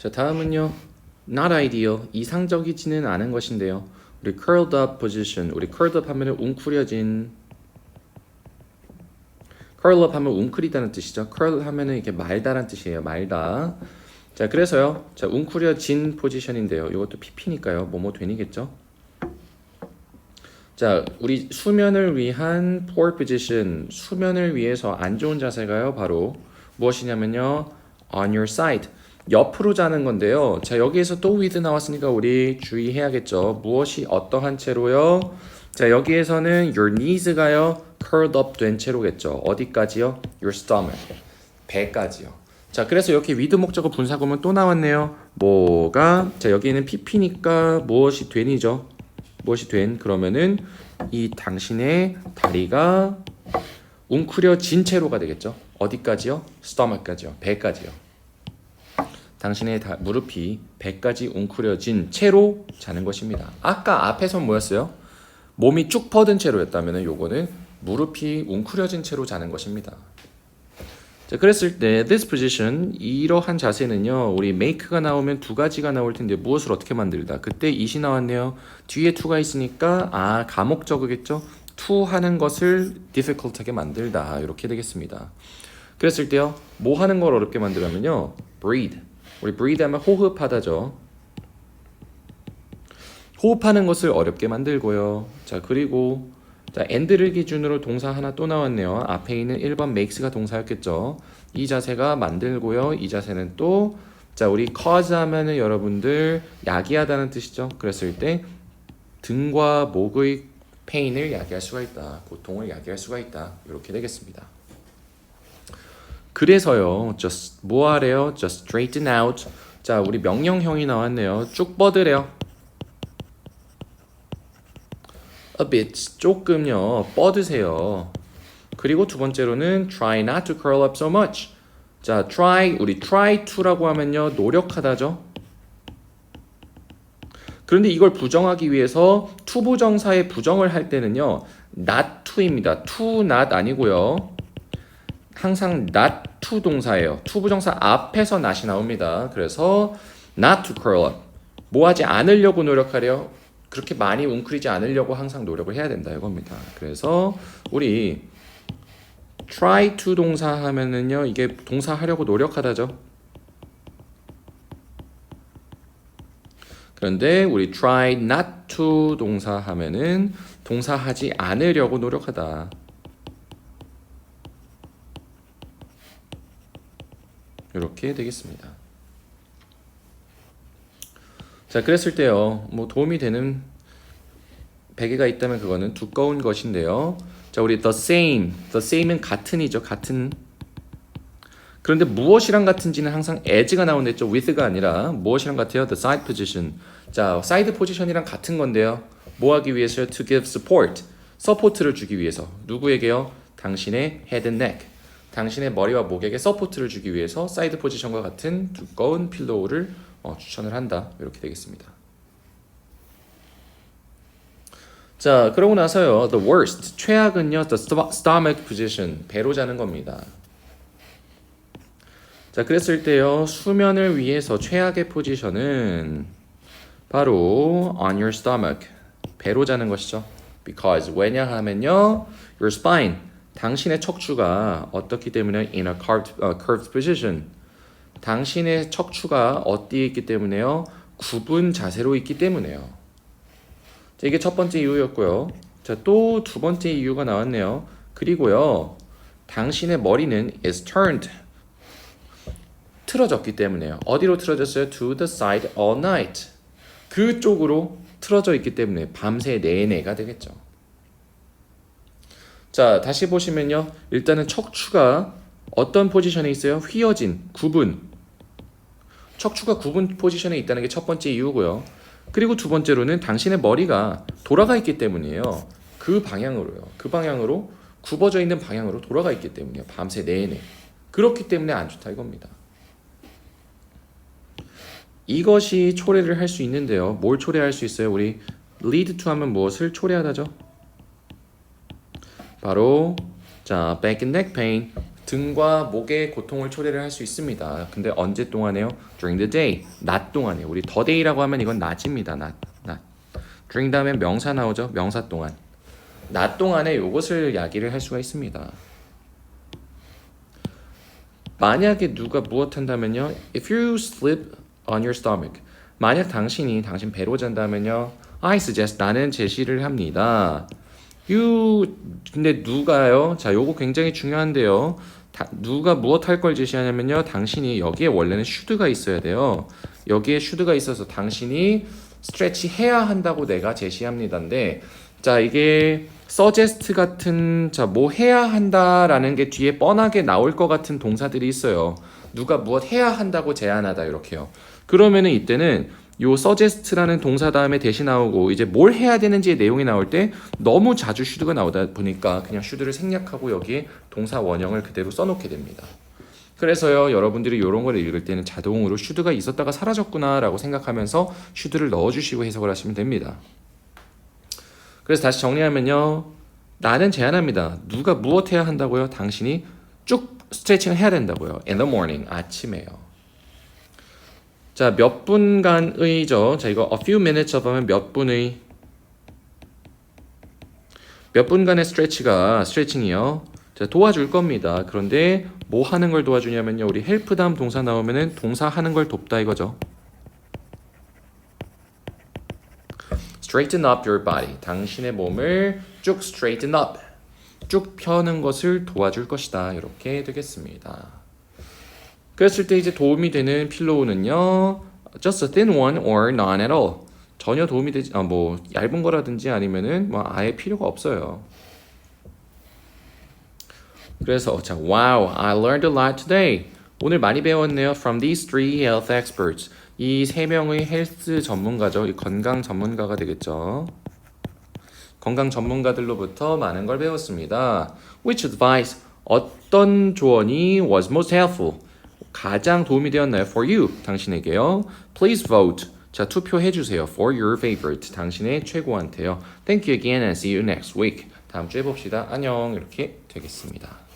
자 다음은요. Not ideal. 이상적이지는 않은 것인데요. 우리 curled up position. 우리 curled up 하면은 웅크려진. curl up 하면 웅크리다는 뜻이죠. curl 하면은 이렇게 말다란 뜻이에요. 말다. 자 그래서요. 자 웅크려진 포지션인데요. 이것도 PP니까요. 뭐뭐 되니겠죠. 자, 우리 수면을 위한 poor position, 수면을 위해서 안 좋은 자세가요, 바로 무엇이냐면요, on your side, 옆으로 자는 건데요. 자, 여기에서 또 with 나왔으니까 우리 주의해야겠죠. 무엇이 어떠한 채로요? 자, 여기에서는 your knees가요, curled up 된 채로겠죠. 어디까지요? your stomach, 배까지요. 자, 그래서 이렇게 with 목적어 분사구문 또 나왔네요. 뭐가? 자, 여기는 pp니까 무엇이 된이죠. 무엇이 된 그러면은 이 당신의 다리가 웅크려진 채로가 되겠죠. 어디까지요? 스토마까지요. 배까지요. 당신의 다, 무릎이 배까지 웅크려진 채로 자는 것입니다. 아까 앞에선 뭐였어요? 몸이 쭉 뻗은 채로였다면은 요거는 무릎이 웅크려진 채로 자는 것입니다. 자, 그랬을 때 this position 이러한 자세는요. 우리 make가 나오면 두 가지가 나올 텐데 무엇을 어떻게 만들다. 그때 it이 나왔네요. 뒤에 to가 있으니까 아 가목적이겠죠. to 하는 것을 difficult하게 만들다. 이렇게 되겠습니다. 그랬을 때요. 뭐 하는 걸 어렵게 만들냐면요. breathe. 우리 breathe 하면 호흡하다죠. 호흡하는 것을 어렵게 만들고요. 자, 그리고 자, and를 기준으로 동사 하나 또 나왔네요. 앞에 있는 1번 makes가 동사였겠죠. 이 자세가 만들고요. 이 자세는 또 자, 우리 cause 하면은 여러분들 야기하다는 뜻이죠. 그랬을 때 등과 목의 pain을 야기할 수가 있다. 고통을 야기할 수가 있다. 이렇게 되겠습니다. 그래서요. just 뭐 하래요? just straighten out. 자, 우리 명령형이 나왔네요. 쭉 뻗으래요. a bit 조금요 뻗으세요. 그리고 두 번째로는 try not to curl up so much. 자, try 우리 try to라고 하면요 노력하다죠. 그런데 이걸 부정하기 위해서 to 부정사의 부정을 할 때는요 not to입니다. to not 아니고요. 항상 not to 동사예요. to 부정사 앞에서 not이 나옵니다. 그래서 not to curl up. 뭐 하지 않으려고 노력하려 그렇게 많이 웅크리지 않으려고 항상 노력을 해야 된다 이겁니다. 그래서 우리 try to 동사 하면은요 이게 동사 하려고 노력하다죠. 그런데 우리 try not to 동사 하면은 동사 하지 않으려고 노력하다. 이렇게 되겠습니다. 자, 그랬을 때요. 뭐 도움이 되는 베개가 있다면 그거는 두꺼운 것인데요. 자, 우리 the same. the same은 같은이죠. 같은. 그런데 무엇이랑 같은지는 항상 as가 나오는데 with가 아니라 무엇이랑 같아요? the side position. 자, side position이랑 같은 건데요. 뭐 하기 위해서요? to give support. 서포트를 주기 위해서. 누구에게요? 당신의 head and neck. 당신의 머리와 목에게 서포트를 주기 위해서 사이드 포지션과 같은 두꺼운 필로우를 어, 추천을 한다. 이렇게 되겠습니다. 자, 그러고 나서요. The worst. 최악은요. The stomach position. 배로 자는 겁니다. 자, 그랬을 때요. 수면을 위해서 최악의 포지션은 바로 on your stomach. 배로 자는 것이죠. Because 왜냐하면요. Your spine. 당신의 척추가 어떻기 때문에 in a curved, uh, curved position. 당신의 척추가 어디에 있기 때문에요? 굽은 자세로 있기 때문에요. 자, 이게 첫 번째 이유였고요. 자, 또 두 번째 이유가 나왔네요. 그리고요. 당신의 머리는 is turned. 틀어졌기 때문에요. 어디로 틀어졌어요? To the side all night. 그쪽으로 틀어져 있기 때문에 밤새 내내가 되겠죠. 자, 다시 보시면요. 일단은 척추가 어떤 포지션에 있어요? 휘어진, 구분. 척추가 구분 포지션에 있다는 게 첫 번째 이유고요. 그리고 두 번째로는 당신의 머리가 돌아가 있기 때문이에요. 그 방향으로요. 그 방향으로 굽어져 있는 방향으로 돌아가 있기 때문이에요. 밤새 내내. 그렇기 때문에 안 좋다 이겁니다. 이것이 초래를 할 수 있는데요. 뭘 초래할 수 있어요? 우리 lead to 하면 무엇을 초래하다죠? 바로 자 back and neck pain 등과 목에 고통을 초래를 할 수 있습니다. 근데 언제 동안에요? During the day. 낮 동안에. 우리 the day라고 하면 이건 낮입니다. 낮. 낮. During 다음에 명사 나오죠? 명사 동안. 낮 동안에 이것을 야기를 할 수가 있습니다. 만약에 누가 무엇 한다면요. If you sleep on your stomach. 만약 당신이 당신 배로 잔다면요. I suggest 나는 제시를 합니다. You 근데 누가요? 자, 요거 굉장히 중요한데요. 다, 누가 무엇 할 걸 제시하냐면요. 당신이 여기에 원래는 should가 있어야 돼요. 여기에 should가 있어서 당신이 스트레치 해야 한다고 내가 제시합니다인데 자, 이게 suggest 같은 자, 뭐 해야 한다라는 게 뒤에 뻔하게 나올 것 같은 동사들이 있어요. 누가 무엇 해야 한다고 제안하다 이렇게요. 그러면은 이때는 요 suggest라는 동사 다음에 대시 나오고 이제 뭘 해야 되는지의 내용이 나올 때 너무 자주 should가 나오다 보니까 그냥 should를 생략하고 여기에 동사 원형을 그대로 써놓게 됩니다. 그래서요 여러분들이 이런 걸 읽을 때는 자동으로 should가 있었다가 사라졌구나라고 생각하면서 should를 넣어주시고 해석을 하시면 됩니다. 그래서 다시 정리하면요 나는 제안합니다. 누가 무엇 해야 한다고요? 당신이 쭉 스트레칭을 해야 된다고요. In the morning 아침에요. 자, 몇 분간의죠. 자, 이거 a few minutes of 하면 몇 분의 몇 분간의 스트레치가 스트레칭이요. 자, 도와줄 겁니다. 그런데 뭐 하는 걸 도와주냐면요. 우리 헬프 다음 동사 나오면은 동사 하는 걸 돕다 이거죠. straighten up your body. 당신의 몸을 쭉 straighten up. 쭉 펴는 것을 도와줄 것이다. 이렇게 되겠습니다. 그랬을 때 이제 도움이 되는 필로우는요. just a thin one or none at all. 전혀 도움이 되지 아, 뭐 얇은 거라든지 아니면은 뭐 아예 필요가 없어요. 그래서 자, wow, I learned a lot today. 오늘 많이 배웠네요. From these three health experts. 이 세 명의 헬스 전문가죠. 이 건강 전문가가 되겠죠. 건강 전문가들로부터 많은 걸 배웠습니다. Which advice? 어떤 조언이 was most helpful? 가장 도움이 되었나요? For you, 당신에게요. Please vote. 자, 투표해 주세요. For your favorite, 당신의 최고한테요. Thank you again and see you next week. 다음 주에 봅시다. 안녕. 이렇게 되겠습니다.